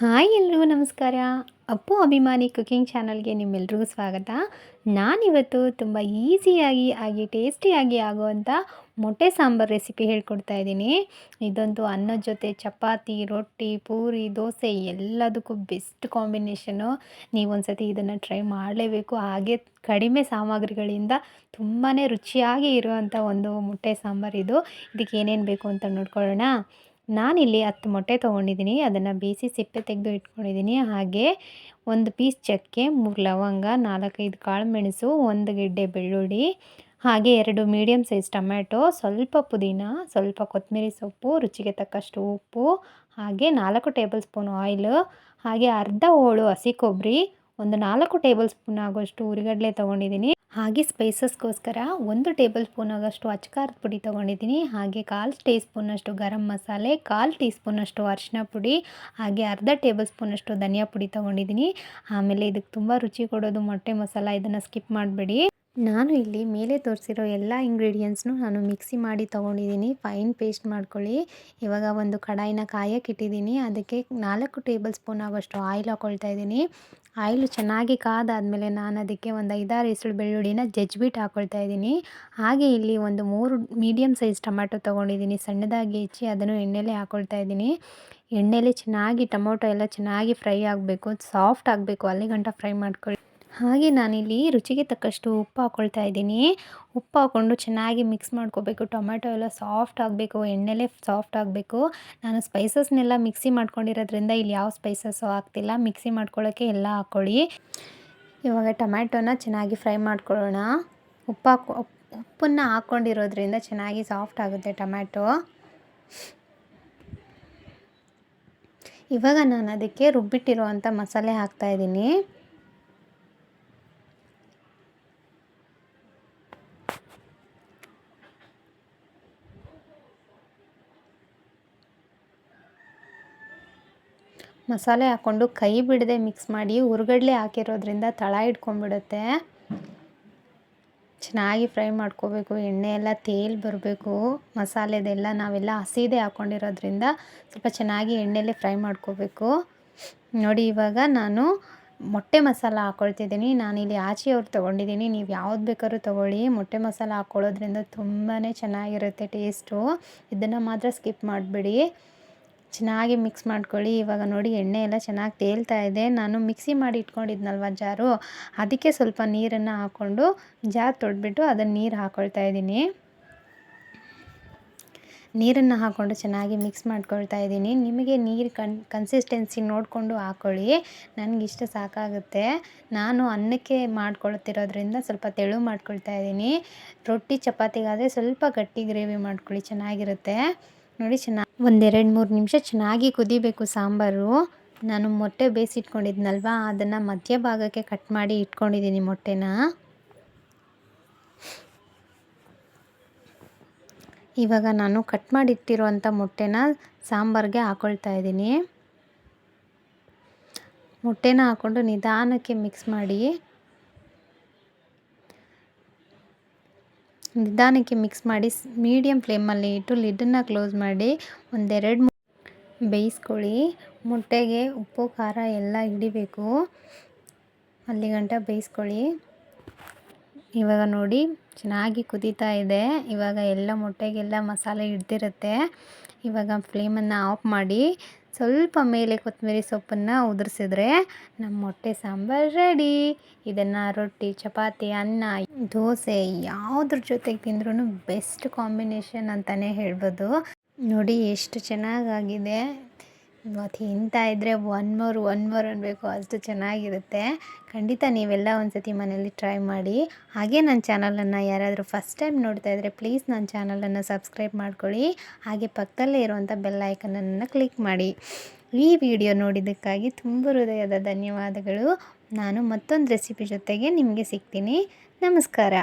Hi ಎಲ್ರಿಗೂ ನಮಸ್ಕಾರ. ಅಪ್ಪು ಅಭಿಮಾನಿ ಕುಕಿಂಗ್ ಚಾನಲ್ಗೆ ನಿಮ್ಮೆಲ್ರಿಗೂ ಸ್ವಾಗತ. ನಾನಿವತ್ತು ತುಂಬ ಈಸಿಯಾಗಿ ಆಗಿ ಟೇಸ್ಟಿಯಾಗಿ ಆಗುವಂಥ ಮೊಟ್ಟೆ ಸಾಂಬಾರು ರೆಸಿಪಿ ಹೇಳ್ಕೊಡ್ತಾ ಇದ್ದೀನಿ. ಇದಂತೂ ಅನ್ನದ ಜೊತೆ ಚಪಾತಿ, ರೊಟ್ಟಿ, ಪೂರಿ, ದೋಸೆ ಎಲ್ಲದಕ್ಕೂ ಬೆಸ್ಟ್ ಕಾಂಬಿನೇಷನು ನೀವು ಸತಿ ಇದನ್ನು ಟ್ರೈ ಮಾಡಲೇಬೇಕು. ಹಾಗೆ ಕಡಿಮೆ ಸಾಮಗ್ರಿಗಳಿಂದ ತುಂಬಾ ರುಚಿಯಾಗಿ ಇರುವಂಥ ಒಂದು ಮೊಟ್ಟೆ ಸಾಂಬಾರು ಇದು. ಇದಕ್ಕೆ ಏನೇನು ಬೇಕು ಅಂತ ನೋಡ್ಕೊಳ್ಳೋಣ. ನಾನಿಲ್ಲಿ ಹತ್ತು ಮೊಟ್ಟೆ ತೊಗೊಂಡಿದ್ದೀನಿ, ಅದನ್ನು ಬೇಯಿಸಿ ಸಿಪ್ಪೆ ತೆಗೆದು ಇಟ್ಕೊಂಡಿದ್ದೀನಿ. ಹಾಗೆ ಒಂದು ಪೀಸ್ ಚಕ್ಕೆ, ಮೂರು ಲವಂಗ, ನಾಲ್ಕೈದು ಕಾಳು ಮೆಣಸು, ಒಂದು ಗೆಡ್ಡೆ ಬೆಳ್ಳುಳ್ಳಿ, ಹಾಗೆ ಎರಡು ಮೀಡಿಯಮ್ ಸೈಜ್ ಟೊಮ್ಯಾಟೊ, ಸ್ವಲ್ಪ ಪುದೀನ, ಸ್ವಲ್ಪ ಕೊತ್ತಂಬರಿ ಸೊಪ್ಪು, ರುಚಿಗೆ ತಕ್ಕಷ್ಟು ಉಪ್ಪು, ಹಾಗೆ ನಾಲ್ಕು ಟೇಬಲ್ ಸ್ಪೂನ್ ಆಯಿಲ್ ಹಾಗೆ ಅರ್ಧ ಹೋಳು ಹಸಿ ಕೊಬ್ಬರಿ, ಒಂದು ನಾಲ್ಕು ಟೇಬಲ್ ಸ್ಪೂನ್ ಆಗೋಷ್ಟು ಉರಿಗಡಲೆ ತೊಗೊಂಡಿದ್ದೀನಿ. ಹಾಗೆ ಸ್ಪೈಸಸ್ಗೋಸ್ಕರ ಒಂದು ಟೇಬಲ್ ಸ್ಪೂನ್ ಆಗೋಷ್ಟು ಅಚ್ಕಾರದ ಪುಡಿ ತೊಗೊಂಡಿದ್ದೀನಿ. ಹಾಗೆ ಕಾಲು ಟೀ ಸ್ಪೂನಷ್ಟು ಗರಂ ಮಸಾಲೆ, ಕಾಲು ಟೀ ಸ್ಪೂನಷ್ಟು ಅರಿಶಿನ ಪುಡಿ, ಹಾಗೆ ಅರ್ಧ ಟೇಬಲ್ ಸ್ಪೂನಷ್ಟು ಧನಿಯಾ ಪುಡಿ ತೊಗೊಂಡಿದ್ದೀನಿ. ಆಮೇಲೆ ಇದಕ್ಕೆ ತುಂಬ ರುಚಿ ಕೊಡೋದು ಮೊಟ್ಟೆ ಮಸಾಲ, ಇದನ್ನು ಸ್ಕಿಪ್ ಮಾಡಬೇಡಿ. ನಾನು ಇಲ್ಲಿ ಮೇಲೆ ತೋರಿಸಿರೋ ಎಲ್ಲ ಇಂಗ್ರೀಡಿಯೆಂಟ್ಸ್ನು ನಾನು ಮಿಕ್ಸಿ ಮಾಡಿ ತೊಗೊಂಡಿದ್ದೀನಿ. ಫೈನ್ ಪೇಸ್ಟ್ ಮಾಡ್ಕೊಳ್ಳಿ. ಇವಾಗ ಒಂದು ಕಡಾಯಿನ ಕಾಯಕ್ಕೆ ಇಟ್ಟಿದ್ದೀನಿ. ಅದಕ್ಕೆ ನಾಲ್ಕು ಟೇಬಲ್ ಸ್ಪೂನ್ ಆಗೋಷ್ಟು ಆಯಿಲ್ ಹಾಕ್ಕೊಳ್ತಾ ಇದ್ದೀನಿ. ಆಯಿಲು ಚೆನ್ನಾಗಿ ಕಾದಾದಮೇಲೆ ನಾನು ಅದಕ್ಕೆ ಒಂದು ಐದಾರು ಹೆಸರು ಬೆಳ್ಳುಳ್ಳಿನ ಜಜ್ಬಿಟ್ಟು ಹಾಕೊಳ್ತಾ ಇದ್ದೀನಿ. ಹಾಗೆ ಇಲ್ಲಿ ಒಂದು ಮೂರು ಮೀಡಿಯಮ್ ಸೈಜ್ ಟೊಮ್ಯಾಟೊ ತೊಗೊಂಡಿದ್ದೀನಿ. ಸಣ್ಣದಾಗಿ ಹೆಚ್ಚಿ ಅದನ್ನು ಎಣ್ಣೆಲೆ ಹಾಕೊಳ್ತಾ ಇದ್ದೀನಿ. ಎಣ್ಣೆಲೆ ಚೆನ್ನಾಗಿ ಟೊಮೊಟೊ ಎಲ್ಲ ಚೆನ್ನಾಗಿ ಫ್ರೈ ಆಗಬೇಕು. ಸಾಫ್ಟ್ ಆಗಬೇಕು. ಅಲ್ಲಿ ಗಂಟ ಫ್ರೈ ಮಾಡ್ಕೊಳ್ಳಿ. ಹಾಗೆ ನಾನಿಲ್ಲಿ ರುಚಿಗೆ ತಕ್ಕಷ್ಟು ಉಪ್ಪು ಹಾಕ್ಕೊಳ್ತಾ ಇದ್ದೀನಿ. ಉಪ್ಪು ಹಾಕ್ಕೊಂಡು ಚೆನ್ನಾಗಿ ಮಿಕ್ಸ್ ಮಾಡ್ಕೋಬೇಕು. ಟೊಮೆಟೊ ಎಲ್ಲ ಸಾಫ್ಟ್ ಆಗಬೇಕು, ಎಣ್ಣೆಲೇ ಸಾಫ್ಟ್ ಆಗಬೇಕು. ನಾನು ಸ್ಪೈಸಸ್ನೆಲ್ಲ ಮಿಕ್ಸಿ ಮಾಡ್ಕೊಂಡಿರೋದ್ರಿಂದ ಇಲ್ಲಿ ಯಾವ ಸ್ಪೈಸಸ್ಸು ಹಾಕ್ತಿಲ್ಲ ಮಿಕ್ಸಿ ಮಾಡ್ಕೊಳ್ಳೋಕ್ಕೆ ಎಲ್ಲ ಹಾಕ್ಕೊಳ್ಳಿ. ಇವಾಗ ಟೊಮ್ಯಾಟೊನ ಚೆನ್ನಾಗಿ ಫ್ರೈ ಮಾಡ್ಕೊಳ್ಳೋಣ. ಉಪ್ಪು ಹಾಕೊ, ಉಪ್ಪನ್ನು ಹಾಕ್ಕೊಂಡಿರೋದ್ರಿಂದ ಚೆನ್ನಾಗಿ ಸಾಫ್ಟ್ ಆಗುತ್ತೆ ಟೊಮ್ಯಾಟೊ. ಇವಾಗ ನಾನು ಅದಕ್ಕೆ ರುಬ್ಬಿಟ್ಟಿರುವಂಥ ಮಸಾಲೆ ಹಾಕ್ತಾಯಿದ್ದೀನಿ ಮಸಾಲೆ ಹಾಕ್ಕೊಂಡು ಕೈ ಬಿಡದೆ ಮಿಕ್ಸ್ ಮಾಡಿ ಹುರ್ಗಡ್ಲೆ ಹಾಕಿರೋದ್ರಿಂದ ತಳ ಇಟ್ಕೊಂಡ್ಬಿಡುತ್ತೆ ಚೆನ್ನಾಗಿ ಫ್ರೈ ಮಾಡ್ಕೋಬೇಕು ಎಣ್ಣೆ ಎಲ್ಲ ತೇಲ್ ಬರಬೇಕು, ಮಸಾಲೆದೆಲ್ಲ ನಾವೆಲ್ಲ ಹಸಿದೆ ಹಾಕ್ಕೊಂಡಿರೋದ್ರಿಂದ ಸ್ವಲ್ಪ ಚೆನ್ನಾಗಿ ಎಣ್ಣೆಲೆ ಫ್ರೈ ಮಾಡ್ಕೋಬೇಕು. ನೋಡಿ, ಇವಾಗ ನಾನು ಮೊಟ್ಟೆ ಮಸಾಲ ಹಾಕ್ಕೊಳ್ತಿದ್ದೀನಿ ನಾನಿಲ್ಲಿ ಆಚೆಯವ್ರು ತೊಗೊಂಡಿದ್ದೀನಿ. ನೀವು ಯಾವ್ದು ಬೇಕಾದ್ರೂ ತೊಗೊಳ್ಳಿ. ಮೊಟ್ಟೆ ಮಸಾಲ ಹಾಕ್ಕೊಳ್ಳೋದ್ರಿಂದ ತುಂಬಾ ಚೆನ್ನಾಗಿರುತ್ತೆ ಟೇಸ್ಟು. ಇದನ್ನು ಮಾತ್ರ ಸ್ಕಿಪ್ ಮಾಡಿಬಿಡಿ. ಚೆನ್ನಾಗಿ ಮಿಕ್ಸ್ ಮಾಡ್ಕೊಳ್ಳಿ. ಇವಾಗ ನೋಡಿ ಎಣ್ಣೆ ಎಲ್ಲ ಚೆನ್ನಾಗಿ ತೇಲ್ತಾ ಇದೆ. ನಾನು ಮಿಕ್ಸಿ ಮಾಡಿ ಇಟ್ಕೊಂಡಿದ್ನಲ್ವ ಜಾರು? ಅದಕ್ಕೆ ಸ್ವಲ್ಪ ನೀರನ್ನು ಹಾಕ್ಕೊಂಡು ಜಾರ್ ತೊಡ್ಬಿಟ್ಟು ಅದನ್ನು ನೀರು ಹಾಕ್ಕೊಳ್ತಾ ಇದ್ದೀನಿ. ನೀರನ್ನು ಹಾಕ್ಕೊಂಡು ಚೆನ್ನಾಗಿ ಮಿಕ್ಸ್ ಮಾಡ್ಕೊಳ್ತಾ ಇದ್ದೀನಿ. ನಿಮಗೆ ನೀರು ಕನ್ ಕನ್ಸಿಸ್ಟೆನ್ಸಿ ನೋಡಿಕೊಂಡು ಹಾಕ್ಕೊಳ್ಳಿ ನನಗಿಷ್ಟು ಸಾಕಾಗುತ್ತೆ. ನಾನು ಅನ್ನಕ್ಕೆ ಮಾಡ್ಕೊಳ್ತಿರೋದ್ರಿಂದ ಸ್ವಲ್ಪ ತೆಳು ಮಾಡ್ಕೊಳ್ತಾ ಇದ್ದೀನಿ. ರೊಟ್ಟಿ ಚಪಾತಿಗಾದರೆ ಸ್ವಲ್ಪ ಗಟ್ಟಿ ಗ್ರೇವಿ ಮಾಡ್ಕೊಳ್ಳಿ. ಚೆನ್ನಾಗಿರುತ್ತೆ. ನೋಡಿ ಚೆನ್ನಾಗಿ ಒಂದೆರಡು ಮೂರು ನಿಮಿಷ ಚೆನ್ನಾಗಿ ಕುದಿಬೇಕು ಸಾಂಬಾರು. ನಾನು ಮೊಟ್ಟೆ ಬೇಯಿಸಿಟ್ಕೊಂಡಿದ್ನಲ್ವ, ಅದನ್ನು ಮಧ್ಯ ಭಾಗಕ್ಕೆ ಕಟ್ ಮಾಡಿ ಇಟ್ಕೊಂಡಿದ್ದೀನಿ ಮೊಟ್ಟೆನ. ಇವಾಗ ನಾನು ಕಟ್ ಮಾಡಿಟ್ಟಿರುವಂಥ ಮೊಟ್ಟೆನ ಸಾಂಬಾರಿಗೆ ಹಾಕ್ಕೊಳ್ತಾ ಇದ್ದೀನಿ. ಮೊಟ್ಟೆನ ಹಾಕ್ಕೊಂಡು ನಿಧಾನಕ್ಕೆ ಮಿಕ್ಸ್ ಮಾಡಿ ನಿಧಾನಕ್ಕೆ ಮಿಕ್ಸ್ ಮಾಡಿ ಮೀಡಿಯಮ್ ಫ್ಲೇಮಲ್ಲಿ ಇಟ್ಟು ಲಿಡ್ಡನ್ನು ಕ್ಲೋಸ್ ಮಾಡಿ ಒಂದೆರಡು ಬೇಯಿಸ್ಕೊಳ್ಳಿ. ಮೊಟ್ಟೆಗೆ ಉಪ್ಪು, ಖಾರ ಎಲ್ಲ ಹಿಡಿಬೇಕು. ಅಲ್ಲಿ ಗಂಟ ಬೇಯಿಸ್ಕೊಳ್ಳಿ. ಇವಾಗ ನೋಡಿ ಚೆನ್ನಾಗಿ ಕುದೀತಾ ಇದೆ. ಇವಾಗ ಎಲ್ಲ ಮೊಟ್ಟೆಗೆಲ್ಲ ಮಸಾಲೆ ಹಿಡ್ದಿರುತ್ತೆ. ಇವಾಗ ಫ್ಲೇಮನ್ನು ಆಫ್ ಮಾಡಿ ಸ್ವಲ್ಪ ಮೇಲೆ ಕೊತ್ತಂಬರಿ ಸೊಪ್ಪನ್ನು ಉದುರಿಸಿದ್ರೆ ನಮ್ಮ ಮೊಟ್ಟೆ ಸಾಂಬಾರು ರೆಡಿ. ಇದನ್ನು ರೊಟ್ಟಿ, ಚಪಾತಿ, ಅನ್ನ, ದೋಸೆ ಯಾವುದ್ರ ಜೊತೆಗೆ ತಿಂದ್ರೂ ಬೆಸ್ಟ್ ಕಾಂಬಿನೇಷನ್ ಅಂತಲೇ ಹೇಳ್ಬೋದು. ನೋಡಿ ಎಷ್ಟು ಚೆನ್ನಾಗಾಗಿದೆ. ತಿಂತಾ ಇದ್ದರೆ ಒನ್ ಮೋರ್ ಒನ್ ಮೋರ್ ಅನ್ನಬೇಕು ಅಷ್ಟು ಚೆನ್ನಾಗಿರುತ್ತೆ. ಖಂಡಿತ ನೀವೆಲ್ಲ ಒಂದು ಸತಿ ಮನೇಲಿ ಟ್ರೈ ಮಾಡಿ. ಹಾಗೆ ನನ್ನ ಚಾನಲನ್ನು ಯಾರಾದರೂ ಫಸ್ಟ್ ಟೈಮ್ ನೋಡ್ತಾ ಇದ್ದರೆ ಪ್ಲೀಸ್ ನನ್ನ ಚಾನಲನ್ನು ಸಬ್ಸ್ಕ್ರೈಬ್ ಮಾಡ್ಕೊಳ್ಳಿ. ಹಾಗೆ ಪಕ್ಕದಲ್ಲೇ ಇರುವಂಥ ಬೆಲ್ ಐಕನನ್ನು ಕ್ಲಿಕ್ ಮಾಡಿ. ಈ ವಿಡಿಯೋ ನೋಡಿದ್ದಕ್ಕಾಗಿ ತುಂಬ ಹೃದಯದ ಧನ್ಯವಾದಗಳು. ನಾನು ಮತ್ತೊಂದು ರೆಸಿಪಿ ಜೊತೆಗೆ ನಿಮಗೆ ಸಿಗ್ತೀನಿ. ನಮಸ್ಕಾರ.